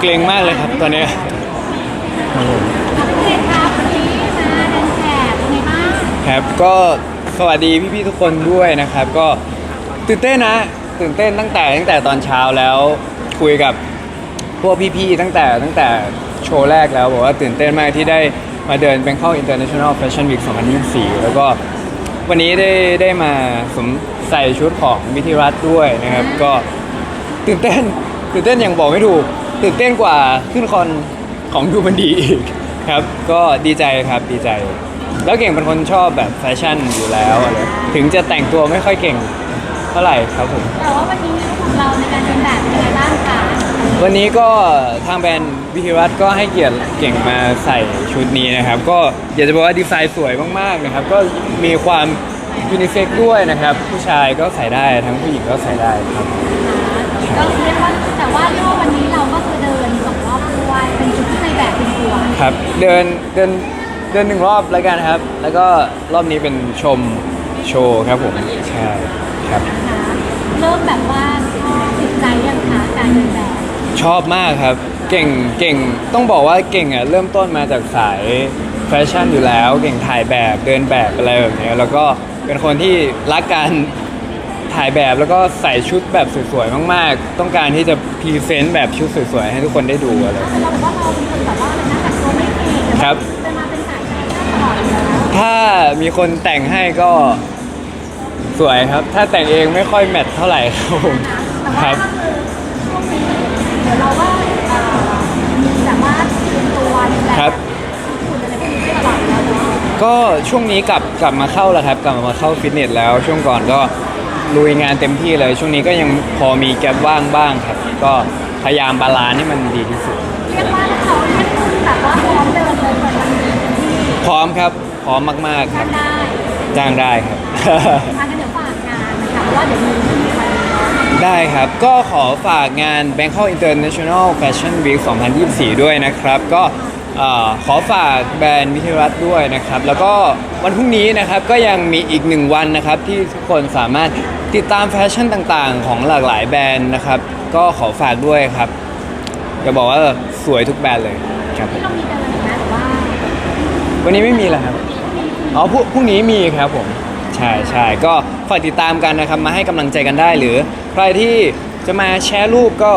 ดูเกรงมากเลยครับตอนเนี้ยเด็กครับวันนี้มาเดินแขกเป็นไงบ้างครับก็สวัสดีพี่ๆทุกคนด้วยนะครับ ก็ตื่นเต้นนะ ตื่นเต้นตั้งแต่ตั้งแต่ตอนเช้าแล้วคุยกับพวกพี่ๆตั้งแต่ตั้งแต่โชว์แรกแล้วบอกว่าตื่นเต้นมากที่ได้มาเดิน Bangkok International Fashion Week 2024 แล้วก็วันนี้ได้ได้มาสวมใส่ชุดของวิทิรัตน์ด้วยนะครับ ก็ตื่นเต้นตื่นเต้นอย่างบอกไม่ถูก ตื่นเต้นกว่าขึ้นคอนของดูมันดีอีกครับ ก็ดีใจครับดีใจ แล้วเก่งเป็นคนชอบแบบแฟชั่นอยู่แล้วอะไรถึงจะแต่งตัวไม่ค่อยเก่งเท่าไหร่ครับผม แต่ว่าวันนี้ของเราในการเดินแบบเป็นไงบ้างคะวันนี้ก็ทางแบรนด์วิทิวัฒน์ก็ให้เกียรติเก่งมาใส่ชุดนี้นะครับ ก็อยากจะบอกว่าดีไซน์สวยมากๆนะครับ ก็มีความยูนิเซ็กด้วยนะครับ ผู้ชายก็ใส่ได้ทั้งผู้หญิงก็ใส่ได้ครับ เดินเดินเดินหนึ่งรอบแล้วกันครับ แล้วก็รอบนี้เป็นชมโชว์ครับผมใช่ครับนะคะเริ่มแบบว่าติดใจยังคะการเดินแบบชอบมากครับ เก่งเก่งต้องบอกว่าเก่งอะเริ่มต้นมาจากสายแฟชั่นอยู่แล้ว เก่งถ่ายแบบเดินแบบอะไรแบบเนี้ยแล้วก็เป็นคนที่รักการถ่ายแบบแล้วก็ใส่ชุดแบบสวยๆมากๆ ต้องการที่จะพรีเซนต์แบบชุดสวยๆให้ทุกคนได้ดูอะไรแต่เราบอกว่าเราเป็นคนแบบว่า ครับ ถ้ามีคนแต่งให้ก็สวยครับ ถ้าแต่งเองไม่ค่อยแมทเท่าไหร่ครับผมครับก็คือช่วงนี้เดี๋ยวเราก็เอ่อมีแบบว่าเตรียมตัวดูแลครับคุณอะไรพวกนี้ได้ตลอดอยู่แล้วเนาะก็ช่วงนี้กลับกลับมาเข้าแล้วครับ กลับมาเข้าฟิตเนสแล้ว ช่วงก่อนก็ลุยงานเต็มที่เลย ช่วงนี้ก็ยังพอมีแกลบว่างบ้างครับ ก็พยายามบาลานซ์ให้มันดีที่สุดเรียกว่า พร้อมครับ พร้อมมากๆคทารับนได้จ้างได้ครับ ทานกันเดี๋ยวฝากงานนะคะเพราะว่าเดี๋ยวมีที่ไปเนาะได้ครับ ก็ขอฝากงาน Bangkok International Fashion Week 2024 ด้วยนะครับ ก็เอ่อขอฝากแบรนด์วิทยารัฐด้วยนะครับ แล้วก็วันพรุ่งนี้นะครับ ก็ยังมีอีกหนึ่งวันนะครับ ที่ทุกคนสามารถติดตามแฟชั่นต่างๆ ของหลากหลายแบรนด์นะครับ ก็ขอฝากด้วยครับ จะบอกว่าสวยทุกแบรนด์เลยครับ ที่เรามีเดินนะแต่ว่า วันนี้ไม่มีแล้วครับอ๋อพรุ่งพรุ่งนี้มีครับผม ใช่ใช่ก็ฝากติดตามกันนะครับ มาให้กำลังใจกันได้หรือ ใครที่จะมาแชร์รูปก็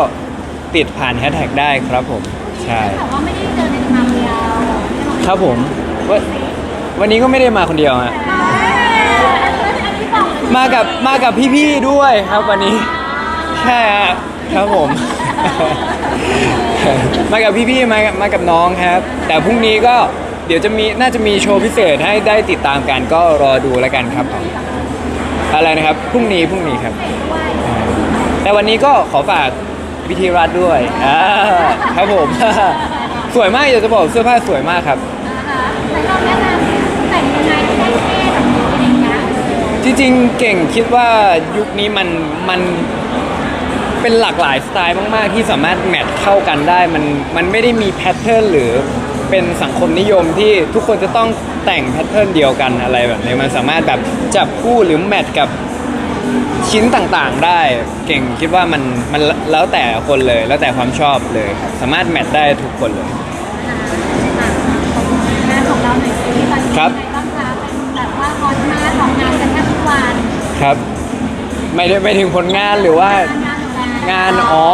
ติดผ่านแฮชแท็กได้ครับผม ใช่ แต่ว่าไม่ได้เดินในทางเดียวครับผมวันวันนี้ก็ไม่ได้มาคนเดียวฮะอันนี้บอกเลยมากับมากับพี่ๆด้วยครับวันนี้ ใช่ฮะครับผม มากับพี่ๆมามากับน้องครับ แต่พรุ่งนี้ก็ เดี๋ยวจะมีน่าจะมีโชว์พิเศษให้ได้ติดตามกันก็รอดูแล้วกันครับผมอะไรนะครับพรุ่งนี้พรุ่งนี้ครับด้วยแต่วันนี้ก็ขอฝากวิธีรัฐด้วยอ่าครับผม สวยมากอยากจะบอกเสื้อผ้าสวยมากครับนะคะแต่เราแนะนำแต่งยังไงให้ได้เท่แบบนี้อะไรอย่างเงี้ยจริงๆ เก่งคิดว่ายุคนี้มันมันเป็นหลากหลายสไตล์มาก ๆ ที่สามารถแมทเข้ากันได้ มันมันไม่ได้มีแพทเทิร์นหรือ เป็นสังคมนิยมที่ทุกคนจะต้องแต่งแพทเทิร์นเดียวกันอะไรแบบนี้มันสามารถแบบจับคู่หรือแมทกับชิ้นต่างๆ ได้เก่งคิดว่ามันมันแล้วแต่คนเลยแล้วแต่ความชอบเลยครับสามารถแมทได้ทุกคนเลย งานของเราหน่อยสิตอนนี้ครับยังไงบ้างคะเป็นแบบว่าฮอตมากของงานกันแทบทุกวันครับ ไม่ได้ไม่ถึงผลงานหรือว่า งานของเรางานอ๋อ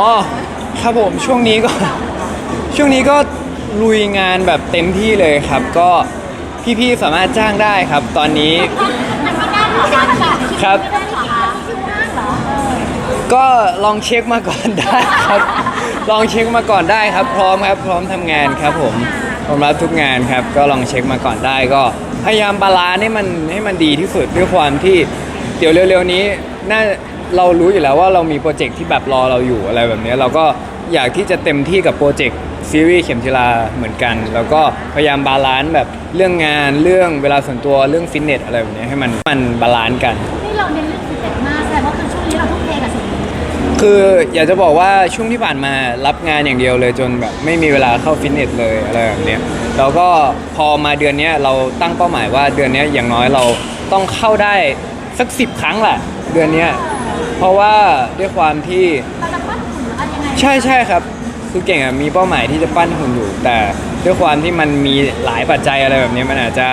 ครับผมช่วงนี้ก็ ช่วงนี้ก็ ลุยงานแบบเต็มที่เลยครับ ก็พี่ๆสามารถจ้างได้ครับ ตอนนี้มันไม่ได้หรอคะครับไม่ได้หรอคะคิวมากเหรอเออก็ลองเช็คมาก่อนได้ครับ ลองเช็คมาก่อนได้ครับ พร้อมครับ พร้อมทำงานครับ ผมพร้อมรับทุกงานครับ ก็ลองเช็คมาก่อนได้ก็พยายามบาลานซ์ให้มันให้มันดีที่สุดด้วยความที่เดี๋ยวเร็วๆนี้น่าเรารู้อยู่แล้วว่าเรามีโปรเจกต์ที่แบบรอเราอยู่อะไรแบบนี้เราก็อยากที่จะเต็มที่กับโปรเจกต์ ซีรีส์เข็มทิลาเหมือนกัน แล้วก็พยายามบาลานซ์แบบเรื่องงานเรื่องเวลาส่วนตัวเรื่องฟิตเนสอะไรแบบนี้ให้มันมันบาลานซ์กัน นี่เราเน้นเรื่องฟิตเนสมากแสดงว่าคือช่วงนี้เราทุ่มเทกับสิ่งนี้คืออยากจะบอกว่าช่วงที่ผ่านมารับงานอย่างเดียวเลยจนแบบไม่มีเวลาเข้าฟิตเนสเลยอะไรแบบเนี้ยแล้วก็พอมาเดือนเนี้ยเราตั้งเป้าหมายว่าเดือนเนี้ยอย่างน้อยเราต้องเข้าได้สักสิบครั้งแหละเดือนเนี้ยเพราะว่าด้วยความที่เราจะปั้นหุ่นหรืออะไรยังไง ใช่ใช่ครับ คือเก่งอะมีเป้าหมายที่จะปั้นหุ่นอยู่ แต่ด้วยความที่มันมีหลายปัจจัยอะไรแบบนี้มันอาจจะ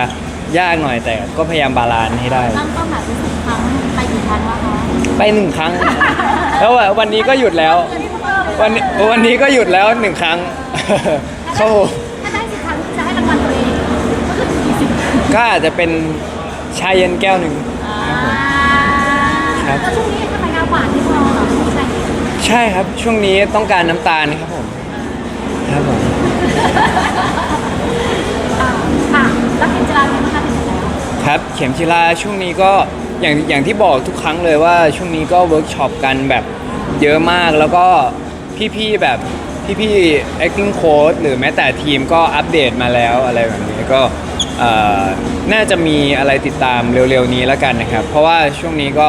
ยากหน่อยแต่ก็พยายามบาลานซ์ให้ได้ ตั้งเป้าหมายไว้สิบครั้งไปกี่ครั้งแล้วคะไปหนึ่งครั้ง แล้ววันนี้ก็หยุดแล้ว วันนี้วันนี้ก็หยุดแล้วหนึ่งครั้งเข้าถ้าได้สิบครั้งจะให้รางวัลตัวเองก็คือกี่สิบก็อาจจะเป็นชาเย็นแก้วหนึ่งครับแล้วช่วงนี้ทำไมงานหวานที่พอเหรอไม่ใช่ ใช่ครับช่วงนี้ต้องการน้ำตาลครับผมครับผมอ่าค่ะแล้วกินจราเป็นไหมคะถึงแล้วครับเข็มชิลาช่วงนี้ก็อย่างอย่างที่บอกทุกครั้งเลยว่าช่วงนี้ก็เวิร์กช็อปกันแบบเยอะมากแล้วก็พี่ๆแบบพี่ๆ acting coach หรือแม้แต่ทีมก็อัปเดตมาแล้วอะไรแบบนี้ก็เอ่อน่าจะมีอะไรติดตามเร็วๆนี้แล้วกันนะครับ เพราะว่าช่วงนี้ก็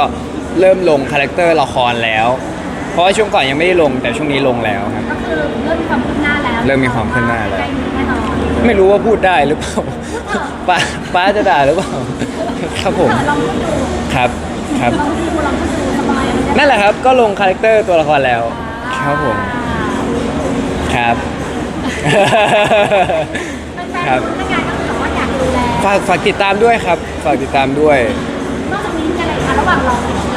เริ่มลงคาแรคเตอร์ละครแล้วเพ ราะว่าช่วงก่อนยังไม่ได้ลงแต่ช่วงนี้ลงแล้วครับ ก็คือเริ่มมีความคืบหน้าแล้วเริ่มมีความคืบหน้าแล้ว ใกล้มีแน่นอนไม่รู้ว่าพูดได้หรือเปล่าป้าป้าจะด่าหรือเปล่าครับผมลองพูดดูครับครับ ลองพูดดูลองพูดดูสบายเลยนั่นแหละครับก็ลงคาแรคเตอร์ตัวละครแล้วครับผมครับคครัรับบงานก็คือแบบว่าอยากดูแลฝากฝากติดตามด้วยครับ ฝากติดตามด้วย นอกจากนี้มีอะไรคะระหว่างรอกินลา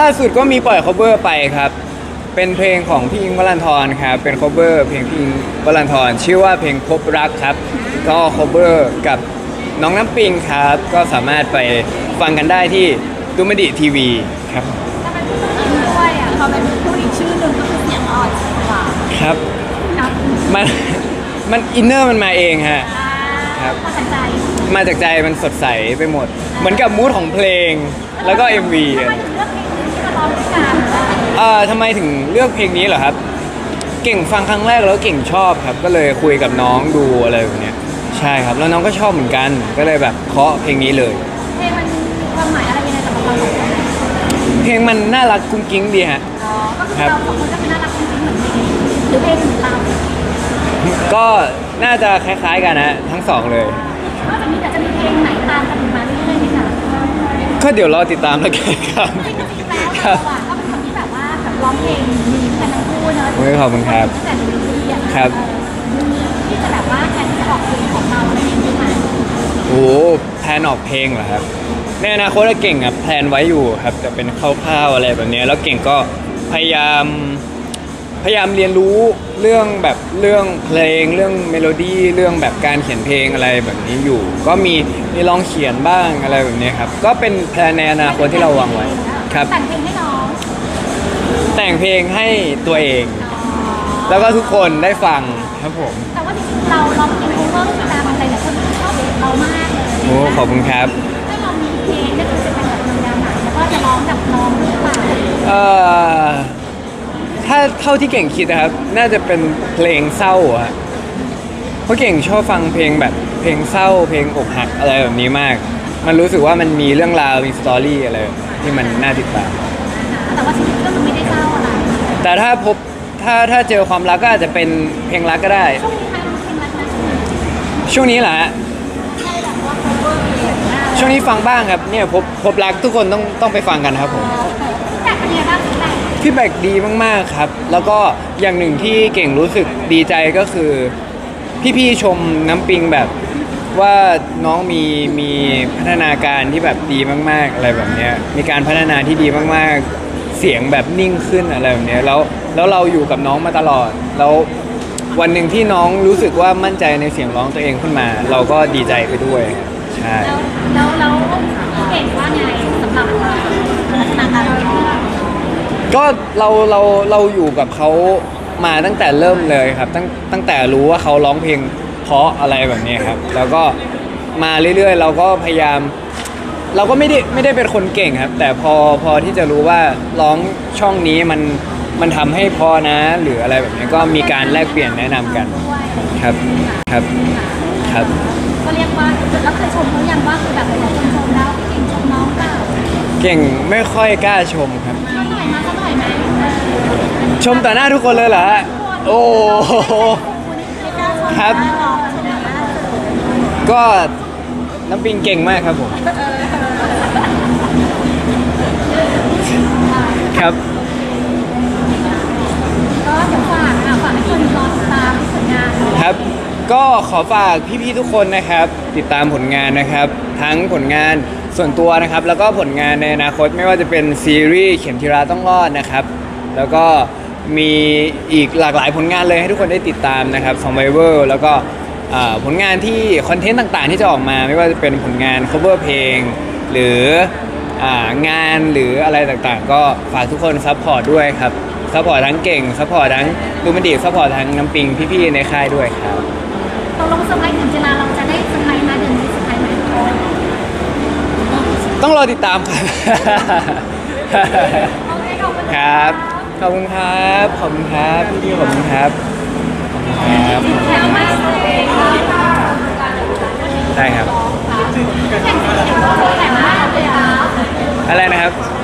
ล่าสุดก็มีปล่อย cover ไปครับ เป็นเพลงของพี่อิงค์วรันทรครับ เป็น cover เพลงพี่อิงค์วรันทรชื่อว่าเพลงพบรักครับ ก็ cover กับน้องน้ำปิงครับ ก็สามารถไปฟังกันได้ที่ดูมดิทีวีครับถ้าเป็นผู้หญิงด้วยอะเขาเป็นผู้หญิงชื่อหนึ่งก็คือเสียงอ่อนกว่าครับครับมัน มันอินเนอร์มันมาเองฮะ ครับ พอสนใจมาจากใจมันสดใสไปหมด เหมือนกับมูดของเพลงแล้วก็ MV ทำอะไมถึงเลือกเพลงนี้ที่มา ร้องด้วยกันเอ่อทำไมถึงเลือกเพลงนี้เหรอครับ เก่งฟังครั้งแรกแล้วเก่งชอบครับ ก็เลยคุยกับน้องดูอะไรแบบเนี้ยใช่ครับ แล้วน้องก็ชอบเหมือนกัน ก็เลยแบบเคาะเพลงนี้เลย เพลงมันมีความหมายอะไรยังไงสำหรับเราสองคนเพลงมันน่ารักกุ้งกิ้งดีฮะ อ๋อก็คือเราสองคนก็คือน่ารักจริงๆเหมือนเพลงหรือเพลงเหมือนเราก็น่าจะคล้ายๆกันนะทั้งสองเลย นอกจากนี้เดี๋ยวจะมีเพลงไหนตามกันมาเรื่อยๆไหมคะก็เดี๋ยวรอติดตามแล้วกันครับ จริง ๆแล้วเราอะก็เป็นคนที่แบบว่าแบบร้องเพลงมีกันทั้งคู่เนอะโอ้ยขอบคุณครับ ตั้งแต่ดูดีอะครับเออมีที่จะแบบว่าแทนที่จะออกเพลงของเราอะไรอย่างเงี้ยมาโอ้แพลนออกเพลงเหรอครับในอนาคตเก่งอะแพลนไว้อยู่ครับแต่เป็นคร่าวๆอะไรแบบเนี้ยแล้วเก่งก็พยายามพยายามเรียนรู้เรื่องแบบเรื่องเพลง เรื่องเมโลดี้เรื่องแบบการเขียนเพลงอะไรแบบนี้อยู่ ก็มีมีลองเขียนบ้างอะไรแบบนี้ครับก็เป็นแพลนในอนาคตที่เราวางไว้ ครับ แต่งเพลงให้น้องแต่งเพลงให้ตัวเอง แล้วก็ทุกคนได้ฟังครับผม แต่ว่าจริงๆเราร้องเพลงโคเวอร์กีตาร์มันอะไรเนี่ยคนชอบเรามากเลยโอ้ขอบคุณครับ ถ้าเรามีเพลงก็คือจะเป็นแบบแนวไหนแล้วก็จะร้องกับน้องหรือเปล่าเอ่อ ถ้าเท่าที่เก่งคิดนะครับ น่าจะเป็นเพลงเศร้าอะเพราะเก่งชอบฟังเพลงแบบเพลงเศร้า เพลงอกหักอะไรแบบนี้มาก มันรู้สึกว่ามันมีเรื่องราวมีสตอรี่อะไร ที่มันน่าติดตาม แต่ว่าชีวิตก็คือไม่ได้เศร้าอะไรแต่ถ้าพบถ้าถ้าเจอความรักก็อาจจะเป็นเพลงรักก็ได้ ช่วงนี้ใครร้องเพลงรักนะช่วงนี้ช่วงนี้แหละใช่แบบว่า cover เพลงมากช่วงนี้ฟังบ้างครับเนี่ยพบพบรักทุกคนต้องต้องไปฟังกันครับผมแต่เป็นยังไงบ้างแต่พี่แบกดีมากๆครับ แล้วก็อย่างหนึ่งที่เก่งรู้สึกดีใจก็คือ พี่ๆชมน้ำปิงแบบ ว่าน้องมีมีพัฒนาการที่แบบดีมาก ๆ อะไรแบบเนี้ยมีการพัฒนาที่ดีมากๆ เสียงแบบนิ่งขึ้นอะไรแบบเนี้ยแล้วแล้วเราอยู่กับน้องมาตลอด แล้ววันหนึ่งที่น้องรู้สึกว่ามั่นใจในเสียงร้องตัวเองขึ้นมา เราก็ดีใจไปด้วยใช่แล้วแล้วแล้วเก่งว่าไงสำหรับลักษณะการร้องเพลงก็เราเราเราอยู่กับเขามาตั้งแต่เริ่มเลยครับ ตั้งตั้งแต่รู้ว่าเขาร้องเพลง เพราะอะไรแบบนี้ครับ แล้วก็มาเรื่อยๆ เราก็พยายาม เราก็ไม่ได้ไม่ได้เป็นคนเก่งครับ แต่พอพอที่จะรู้ว่าร้องช่องนี้มันมันทำให้พอนะ หรืออะไรแบบนี้ก็มีการแลกเปลี่ยนแนะนำกันด้วยครับครับครับก็เรียกว่าแล้วเคยชมเขายังว่าคือแบบเราชมแล้วพี่เก่งชมน้องเปล่าเก่งไม่ค่อยกล้าชมครับเขาหน่อยมาเขาหน่อยไหม ชมต่อหน้าทุกคนเลยเหรอฮะโอ้โห ครับ ก็น้ำปิงเก่งมากครับผมครับก็เดี๋ยวฝากอะฝากให้คนรอติดตามผลงานครับ ก็ขอฝากพี่ๆทุกคนนะครับ ติดตามผลงานนะครับ ทั้งผลงานส่วนตัวนะครับ แล้วก็ผลงานในอนาคตไม่ว่าจะเป็นซีรีส์เข็มทิราต้องรอดนะครับ แล้วก็ มีอีกหลากหลายผลงานเลยให้ทุกคนได้ติดตามนะครับ Survivor แล้วก็อ่าผลงานที่คอนเทนต์ต่างๆ ที่จะออกมาไม่ว่าจะเป็นผลงาน cover เพลง หรืออางานหรืออะไรต่างๆ ก็ฝากทุกคนซัพพอร์ตด้วยครับซัพพอร์ตทั้งเก่งซัพพอร์ตทั้งดูมันดีซัพพอร์ตทั้งน้ำปิงพี่ๆในค่ายด้วยครับ ตกลงเซอร์ไพรส์ถึงเวลาเราจะได้เซอร์ไพรส์มาเดือนนี้เซอร์ไพรส์ไหมต้องรอติดตามครับ โอเคขอบคุณ ครับข อบคุณครับ ขอบคุณครับพี่ๆขอบคุณครับขอบคุณครับแถวมากเลยค่ะได้ครับแข่งแต่งมากเลยค่ะอะไรนะครับแ